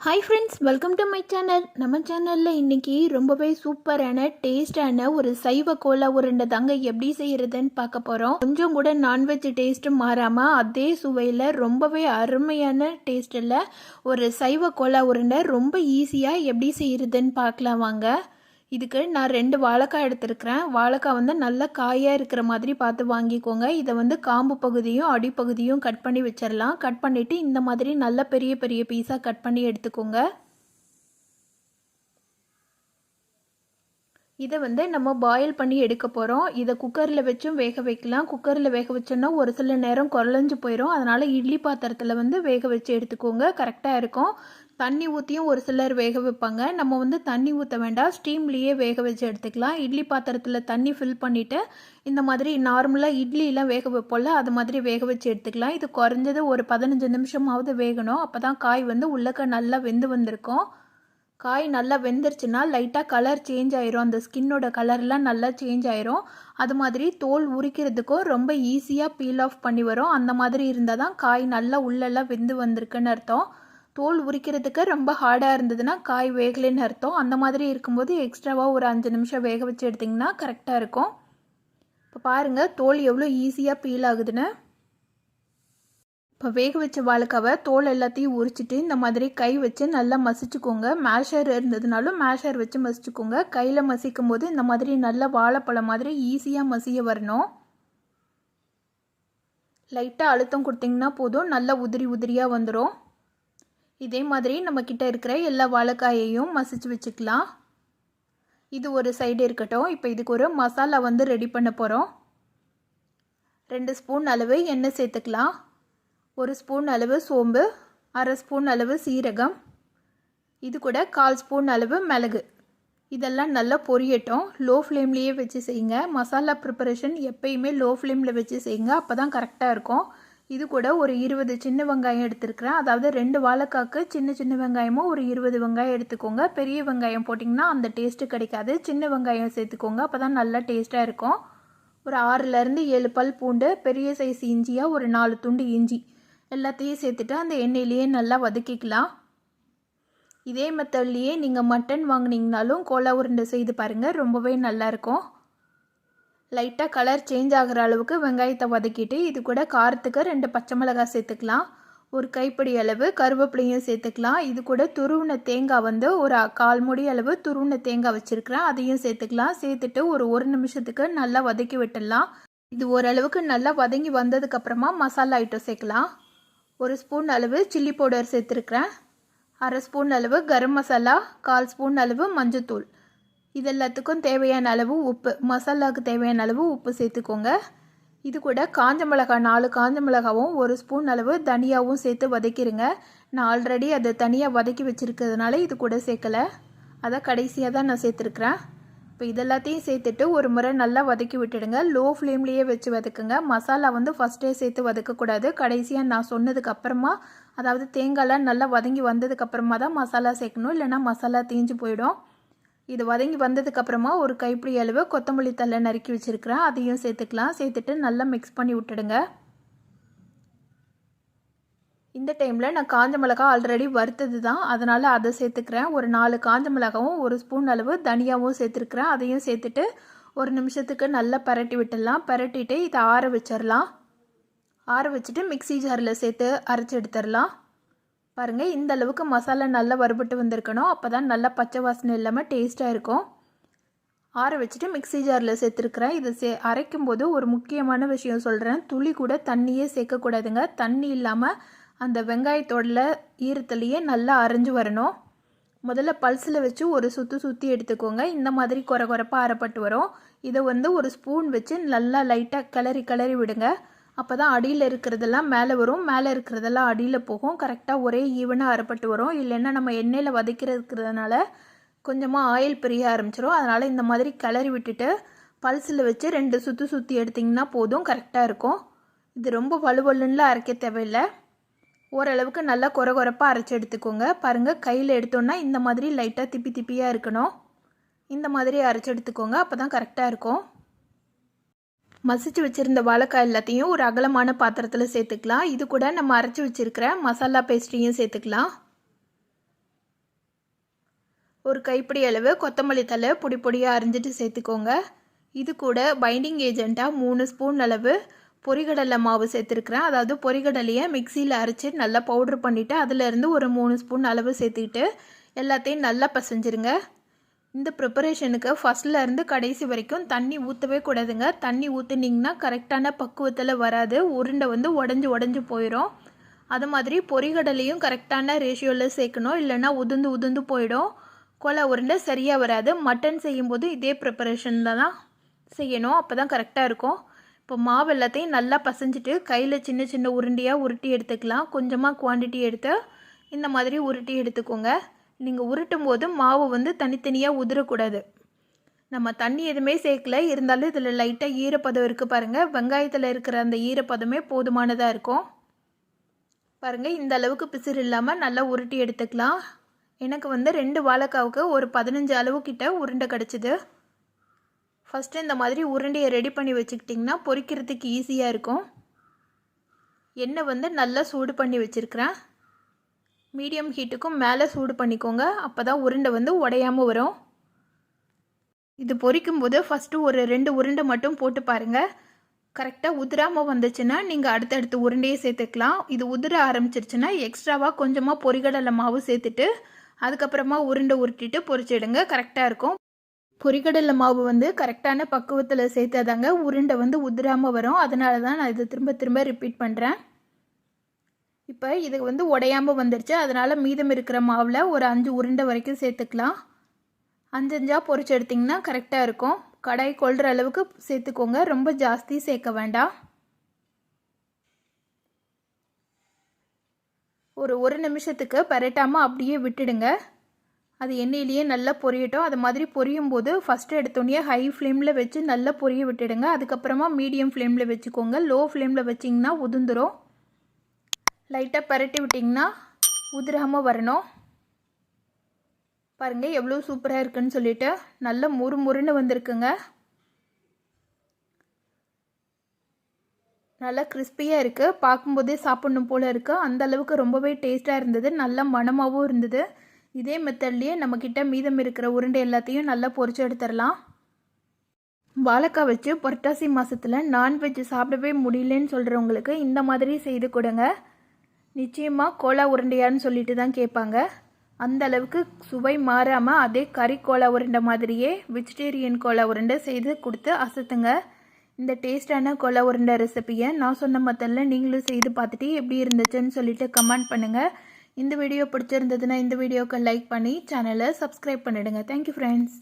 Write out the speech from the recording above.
Hi friends welcome to my channel நம்ம சேனலில் இன்றைக்கி ரொம்பவே சூப்பரான டேஸ்டான ஒரு சைவ கோலா உருண்டை தாங்க எப்படி செய்கிறதுன்னு பார்க்க போகிறோம் கொஞ்சம் கூட நான்வெஜ் டேஸ்ட்டு மாறாமல் அதே சுவையில் ரொம்பவே அருமையான டேஸ்ட்டில் ஒரு சைவ கோலா உருண்டை ரொம்ப ஈஸியாக எப்படி செய்கிறதுன்னு பார்க்கலாம் வாங்க. இதுக்கு நான் ரெண்டு வாழைக்காய் எடுத்திருக்கிறேன். வாழைக்காய் வந்து நல்ல காயாக இருக்கிற மாதிரி பார்த்து வாங்கிக்கோங்க. இதை வந்து காம்பு பகுதியும் அடிப்பகுதியும் கட் பண்ணி வச்சிடலாம் கட் பண்ணிவிட்டு இந்த மாதிரி நல்ல பெரிய பெரிய பீஸாக கட் பண்ணி எடுத்துக்கோங்க. இதை வந்து நம்ம பாயில் பண்ணி எடுக்க போகிறோம் இதை குக்கரில் வச்சும் வேக வைக்கலாம். குக்கரில் வேக வச்சோன்னா ஒரு சில நேரம் குரலஞ்சு போயிடும் அதனால் இட்லி பாத்திரத்தில் வந்து வேக வச்சு எடுத்துக்கோங்க. கரெக்டாக இருக்கும். தண்ணி ஊற்றியும் ஒரு சிலர் வேக வைப்பாங்க. நம்ம வந்து தண்ணி ஊற்ற வேண்டாம். ஸ்டீம்லேயே வேக வச்சு எடுத்துக்கலாம். இட்லி பாத்திரத்தில் தண்ணி ஃபில் பண்ணிவிட்டு இந்த மாதிரி நார்மலாக இட்லிலாம் வேக வைப்போம்ல அது மாதிரி வேக வச்சு எடுத்துக்கலாம். இது குறைஞ்சது ஒரு பதினஞ்சு நிமிஷமாவது வேகணும். அப்போ தான் காய் வந்து உள்ளக்க நல்லா வெந்து வந்திருக்கும். காய் நல்லா வெந்துருச்சுன்னா லைட்டாக கலர் சேஞ்ச் ஆயிரும். அந்த ஸ்கின்னோட கலர்லாம் நல்லா சேஞ்ச் ஆயிரும். அது மாதிரி தோல் உரிக்கிறதுக்கும் ரொம்ப ஈஸியாக பீல் ஆஃப் பண்ணி வரும். அந்த மாதிரி இருந்தால் தான் காய் நல்லா உள்ளெல்லாம் வெந்து வந்திருக்குன்னு அர்த்தம். தோல் உரிக்கிறதுக்கு ரொம்ப ஹார்டாக இருந்ததுன்னா காய் வேகலைன்னு அர்த்தம். அந்த மாதிரி இருக்கும்போது எக்ஸ்ட்ராவாக ஒரு அஞ்சு நிமிஷம் வேக வச்சு எடுத்திங்கன்னா கரெக்டாக இருக்கும். இப்போ பாருங்கள் தோல் எவ்வளோ ஈஸியாக பீல் ஆகுதுன்னு. இப்போ வேக வச்ச வாழைக்காவை தோல் எல்லாத்தையும் உரிச்சிட்டு இந்த மாதிரி கை வச்சு நல்லா மசிச்சுக்கோங்க. மேஷர் இருந்ததுனாலும் மேஷர் வச்சு மசிச்சுக்கோங்க. கையில் மசிக்கும் போது இந்த மாதிரி நல்ல வாழைப்பழம் மாதிரி ஈஸியாக மசிய வரணும். லைட்டாக அழுத்தம் கொடுத்தீங்கன்னா போதும். நல்லா உதிரி உதிரியாக வந்துடும் இதே மாதிரி நம்மக்கிட்ட இருக்கிற எல்லா வாழைக்காயையும் மசிச்சு வச்சுக்கலாம். இது ஒரு சைடு இருக்கட்டும். இப்போ இதுக்கு ஒரு மசாலா வந்து ரெடி பண்ண போகிறோம் ரெண்டு ஸ்பூன் அளவு எண்ணெய் சேர்த்துக்கலாம். ஒரு ஸ்பூன் அளவு சோம்பு அரை ஸ்பூன் அளவு சீரகம் இது கூட கால் ஸ்பூன் அளவு மிளகு. இதெல்லாம் நல்லா பொரியட்டும். லோ ஃப்ளேம்லேயே வச்சு செய்யுங்க. மசாலா ப்ரிப்பரேஷன் எப்பயுமே லோ ஃப்ளேமில் வச்சு செய்யுங்க. அப்போ தான் கரெக்டாக இருக்கும். இது கூட ஒரு இருபது சின்ன வெங்காயம் எடுத்துருக்கிறேன். அதாவது ரெண்டு வாழைக்காக்கு சின்ன சின்ன வெங்காயமும் ஒரு இருபது வெங்காயம் எடுத்துக்கோங்க. பெரிய வெங்காயம் போட்டிங்கன்னா அந்த டேஸ்ட்டு கிடைக்காது. சின்ன வெங்காயம் சேர்த்துக்கோங்க. அப்போ தான் நல்லா டேஸ்ட்டாக இருக்கும். ஒரு ஆறுலேருந்து ஏழு பல் பூண்டு பெரிய சைஸ் இஞ்சியாக ஒரு நாலு துண்டு இஞ்சி. எல்லாத்தையும் சேர்த்துட்டு அந்த எண்ணெயிலேயே நல்லா வதக்கிக்கலாம். இதே மெத்தட்லேயே நீங்கள் மட்டன் வாங்கினீங்கனாலும் கோலா உருண்டை செய்து பாருங்கள் ரொம்பவே நல்லாயிருக்கும் லைட்டாக கலர் சேஞ்ச் ஆகிற அளவுக்கு வெங்காயத்தை வதக்கிட்டு இது கூட காரத்துக்கு ரெண்டு பச்சை மிளகாய் சேர்த்துக்கலாம். ஒரு கைப்பிடி அளவு கருவேப்பிலையும் சேர்த்துக்கலாம். இது கூட துருவின தேங்காய் வந்து ஒரு கால் முடி அளவு துருவின தேங்காய் வச்சுருக்கிறேன். அதையும் சேர்த்துக்கலாம். சேர்த்துட்டு ஒரு ஒரு நிமிஷத்துக்கு நல்லா வதக்கி விட்டுடலாம். இது ஓரளவுக்கு நல்லா வதங்கி வந்ததுக்கப்புறமா மசாலா ஐட்டம் சேர்க்கலாம். ஒரு ஸ்பூன் அளவு சில்லி பவுடர் சேர்த்துருக்குறேன். அரை ஸ்பூன் அளவு கரம் மசாலா கால் ஸ்பூன் அளவு மஞ்சத்தூள். இது எல்லாத்துக்கும் தேவையான அளவு உப்பு. மசாலாவுக்கு தேவையான அளவு உப்பு சேர்த்துக்கோங்க. இது கூட காஞ்ச மிளகாய் நாலு காஞ்ச மிளகாவும் ஒரு ஸ்பூன் அளவு தனியாகவும் சேர்த்து வதக்கிடுங்க நான் ஆல்ரெடி அதை தனியாக வதக்கி வச்சுருக்கிறதுனால இது கூட சேர்க்கலை. அதை கடைசியாக தான் நான் சேர்த்துருக்குறேன். இப்போ இதெல்லாத்தையும் சேர்த்துட்டு ஒரு முறை நல்லா வதக்கி விட்டுடுங்க. லோ ஃப்ளேம்லேயே வச்சு வதக்குங்க. மசாலா வந்து ஃபஸ்ட்டே சேர்த்து வதக்கக்கூடாது. கடைசியாக நான் சொன்னதுக்கு அப்புறமா அதாவது தேங்காய்லாம் நல்லா வதங்கி வந்ததுக்கப்புறமா தான் மசாலா சேர்க்கணும். இல்லைனா மசாலா தீஞ்சு போயிடும். இது வதங்கி வந்ததுக்கப்புறமா ஒரு கைப்பிடி அளவு கொத்தமல்லி தலை நறுக்கி வச்சுருக்கிறேன். அதையும் சேர்த்துக்கலாம். சேர்த்துட்டு நல்லா மிக்ஸ் பண்ணி விட்டுடுங்க. இந்த டைமில் நான் காஞ்ச மிளகா ஆல்ரெடி வறுத்தது தான். அதனால் அதை சேர்த்துக்கிறேன். ஒரு நாலு காஞ்ச மிளகாவும் ஒரு ஸ்பூன் அளவு தனியாகவும் சேர்த்துருக்குறேன். அதையும் சேர்த்துட்டு ஒரு நிமிஷத்துக்கு நல்லா பரட்டி விட்டுடலாம். பரட்டிட்டு இதை ஆற வச்சிடலாம். ஆற வச்சுட்டு மிக்சி ஜாரில் சேர்த்து அரைச்சி எடுத்துடலாம். பாருங்கள் இந்த அளவுக்கு மசாலா நல்லா வறுபட்டு வந்திருக்கணும். அப்போ தான் நல்லா பச்சை வாசனை இல்லாமல் டேஸ்ட்டாக இருக்கும். ஆற வச்சுட்டு மிக்சி ஜாரில் சேர்த்துருக்குறேன். இதை சே அரைக்கும் போது ஒரு முக்கியமான விஷயம் சொல்கிறேன் துளி கூட தண்ணியே சேர்க்கக்கூடாதுங்க. தண்ணி இல்லாமல் அந்த வெங்காயத்தோட ஈரத்துலேயே நல்லா அரைஞ்சு வரணும். முதல்ல பல்ஸில் வச்சு ஒரு சுற்றி சுற்றி எடுத்துக்கோங்க. இந்த மாதிரி குறை குறைப்பாக அரைப்பட்டு வரும். இதை வந்து ஒரு ஸ்பூன் வச்சு நல்லா லைட்டாக கிளறி கிளறி விடுங்க. அப்போ தான் அடியில் இருக்கிறதெல்லாம் மேலே வரும். மேலே இருக்கிறதெல்லாம் அடியில் போகும். கரெக்டாக ஒரே ஈவனாக அரைப்பட்டு வரும். இல்லைன்னா நம்ம எண்ணெயில் வதக்கிறதுக்கிறதுனால கொஞ்சமாக ஆயில் பிரிய ஆரம்பிச்சிடும் அதனால் இந்த மாதிரி கிளறி விட்டுட்டு பல்சில் வச்சு ரெண்டு சுற்றி சுற்றி எடுத்திங்கன்னா போதும். கரெக்டாக இருக்கும். இது ரொம்ப வலுவலுன்னுலாம் அரைக்க தேவையில்லை. ஓரளவுக்கு நல்லா குறை குறைப்பாக அரைச்சி எடுத்துக்கோங்க. பாருங்கள் கையில் எடுத்தோன்னா இந்த மாதிரி லைட்டாக திப்பி திப்பியாக இருக்கணும். இந்த மாதிரி அரைச்சி எடுத்துக்கோங்க. அப்போ தான் கரெக்டாக இருக்கும். மசிச்சு வச்சுருந்த வாழைக்காய் எல்லாத்தையும் ஒரு அகலமான பாத்திரத்தில் சேர்த்துக்கலாம். இது கூட நம்ம அரைச்சி வச்சுருக்கிற மசாலா பேஸ்ட்ரியும் சேர்த்துக்கலாம். ஒரு கைப்பிடி அளவு கொத்தமல்லி தழை பொடி பொடியாக அரிஞ்சிட்டு சேர்த்துக்கோங்க. இது கூட பைண்டிங் ஏஜெண்ட்டாக மூணு ஸ்பூன் அளவு பொரிகடலை மாவு சேர்த்துருக்குறேன். அதாவது பொரிகடலையை மிக்சியில் அரைச்சி நல்லா பவுட்ரு பண்ணிவிட்டு அதிலேருந்து ஒரு மூணு ஸ்பூன் அளவு சேர்த்துக்கிட்டு எல்லாத்தையும் நல்லா பசைஞ்சிருங்க. இந்த ப்ரிப்பரேஷனுக்கு ஃபஸ்ட்டில் இருந்து கடைசி வரைக்கும் தண்ணி ஊற்றவே கூடாதுங்க. தண்ணி ஊற்றுனீங்கன்னா கரெக்டான பக்குவத்தில் வராது. உருண்டை வந்து உடஞ்சி உடஞ்சி போயிடும் அது மாதிரி பொரிகடலையும் கரெக்டான ரேஷியோவில் சேர்க்கணும். இல்லைன்னா உதுந்து உதுந்து போயிடும். கொலை உருண்டை சரியாக வராது. மட்டன் செய்யும்போது இதே ப்ரிப்பரேஷனில் தான் செய்யணும். அப்போ தான் கரெக்டாக இருக்கும். இப்போ மாவு எல்லாத்தையும் நல்லா பசைஞ்சிட்டு கையில் சின்ன சின்ன உருண்டையாக உருட்டி எடுத்துக்கலாம். கொஞ்சமாக குவான்டிட்டி எடுத்து இந்த மாதிரி உருட்டி எடுத்துக்கோங்க. நீங்கள் உருட்டும் போது மாவு வந்து தனித்தனியாக உதிரக்கூடாது. நம்ம தண்ணி எதுவுமே சேர்க்கல. இருந்தாலும் இதில் லைட்டாக ஈரப்பதம் இருக்குது பாருங்கள் வெங்காயத்தில் இருக்கிற அந்த ஈரப்பதமே போதுமானதாக இருக்கும். பாருங்கள் இந்த அளவுக்கு பிசிறு இல்லாமல் நல்லா உருட்டி எடுத்துக்கலாம். எனக்கு வந்து ரெண்டு வாழைக்காவுக்கு ஒரு பதினஞ்சு அளவுக்கிட்ட உருண்டை கிடச்சிது. ஃபஸ்ட்டு இந்த மாதிரி உருண்டையை ரெடி பண்ணி வச்சுக்கிட்டிங்கன்னா பொறிக்கிறதுக்கு ஈஸியாக இருக்கும். எண்ணெய் வந்து நல்லா சூடு பண்ணி வச்சுருக்கிறேன். மீடியம் ஹீட்டுக்கும் மேலே சூடு பண்ணிக்கோங்க. அப்போ தான் உருண்டை வந்து உடையாமல் வரும். இது பொரிக்கும் போது ஃபஸ்ட்டு ஒரு ரெண்டு உருண்டை மட்டும் போட்டு பாருங்கள் கரெக்டாக உதிராமல் வந்துச்சுன்னா நீங்கள் அடுத்தடுத்து உருண்டையே சேர்த்துக்கலாம். இது உதிர ஆரம்பிச்சிருச்சுன்னா எக்ஸ்ட்ராவாக கொஞ்சமாக பொரிகடலை மாவு சேர்த்துட்டு அதுக்கப்புறமா உருண்டை உருட்டிட்டு பொரிச்சிடுங்க. கரெக்டாக இருக்கும். பொரிகடலை மாவு வந்து கரெக்டான பக்குவத்தில் சேர்த்தாதாங்க உருண்டை வந்து உதிராமல் வரும். அதனால தான் நான் இதை திரும்ப திரும்ப ரிப்பீட் பண்ணுறேன் இப்போ இது வந்து உடையாமல் வந்துருச்சு. அதனால் மீதம் இருக்கிற மாவில் ஒரு அஞ்சு உருண்டை வரைக்கும் சேர்த்துக்கலாம். அஞ்சஞ்சா பொரிச்சு எடுத்திங்கன்னா கரெக்டாக இருக்கும். கடாய் கொள்கிற அளவுக்கு சேர்த்துக்கோங்க. ரொம்ப ஜாஸ்தி சேர்க்க வேண்டாம். ஒரு ஒரு நிமிஷத்துக்கு பரட்டாமல் அப்படியே விட்டுடுங்க. அது எண்ணெயிலேயே நல்லா பொரியட்டும். அது மாதிரி பொரியும் போது ஃபஸ்ட்டு எடுத்தோடனே ஹை ஃப்ளேமில் வச்சு நல்லா பொரிய விட்டுடுங்க. அதுக்கப்புறமா மீடியம் ஃப்ளேமில் வச்சுக்கோங்க. லோ ஃப்ளேமில் வச்சிங்கன்னா உதுந்துரும் லைட்டாக பரட்டி விட்டிங்கன்னா உதிராமல் வரணும். பாருங்கள் எவ்வளோ சூப்பராக இருக்குன்னு சொல்லிட்டு நல்ல முறு முறுன்னு வந்திருக்குங்க. நல்லா கிறிஸ்பியாக இருக்குது பார்க்கும்போதே சாப்பிட்ணும் போல் இருக்குது அந்த அளவுக்கு ரொம்பவே டேஸ்ட்டாக இருந்தது. நல்ல மணமாகவும் இருந்தது. இதே மெத்தட்லேயே நம்மக்கிட்ட மீதம் இருக்கிற உருண்டை எல்லாத்தையும் நல்லா பொரிச்சு எடுத்துடலாம். வாழைக்காய் வச்சு புரட்டாசி மாதத்தில் நான்வெஜ் சாப்பிடவே முடியலன்னு சொல்கிறவங்களுக்கு இந்த மாதிரி செய்து கொடுங்க. நிச்சயமாக கோலா உருண்டையான்னு சொல்லிட்டு தான் கேட்பாங்க. அந்த அளவுக்கு சுவை மாறாமல் அதே கறி கோலா உருண்டை மாதிரியே வெஜிடேரியன் கோலா உருண்டை செய்து கொடுத்து அசத்துங்க. இந்த டேஸ்டான கோலா உருண்டை ரெசிப்பியை நான் சொன்ன மத்தல்ல நீங்களும் செய்து பார்த்துட்டு எப்படி இருந்துச்சுன்னு சொல்லிட்டு கமெண்ட் பண்ணுங்கள் இந்த வீடியோ பிடிச்சிருந்ததுன்னா இந்த வீடியோக்கு லைக் பண்ணி சேனலை சப்ஸ்கிரைப் பண்ணிவிடுங்க தேங்க்யூ ஃப்ரெண்ட்ஸ்